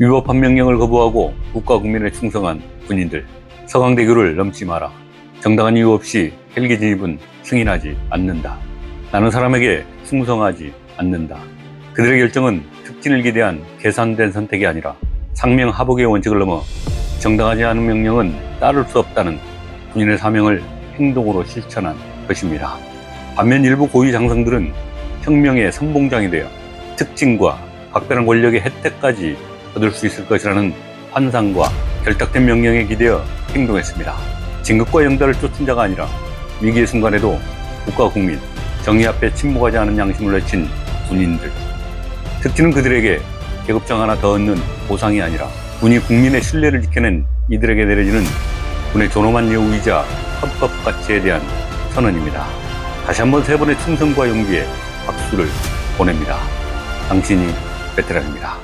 위법한 명령을 거부하고 국가 국민에 충성한 군인들. 서강대교를 넘지 마라. 정당한 이유 없이 헬기 진입은 승인하지 않는다. 나는 사람에게 충성하지 않는다. 그들의 결정은 특진을 기대한 계산된 선택이 아니라 상명하복의 원칙을 넘어 정당하지 않은 명령은 따를 수 없다는 군인의 사명을 행동으로 실천한 것입니다. 반면 일부 고위 장성들은 혁명의 선봉장이 되어 특징과 각별한 권력의 혜택까지 얻을 수 있을 것이라는 환상과 결탁된 명령에 기대어 행동했습니다. 진급과 영달을 쫓은 자가 아니라 위기의 순간에도 국가 국민, 정의 앞에 침묵하지 않은 양심을 내친 군인들. 특징은 그들에게 계급장 하나 더 얻는 보상이 아니라 군이 국민의 신뢰를 지켜낸 이들에게 내려지는 군의 존엄한 예우이자 헌법 가치에 대한 선언입니다. 다시 한번 세 번의 충성과 용기에 박수를 보냅니다. 당신이 베테랑입니다.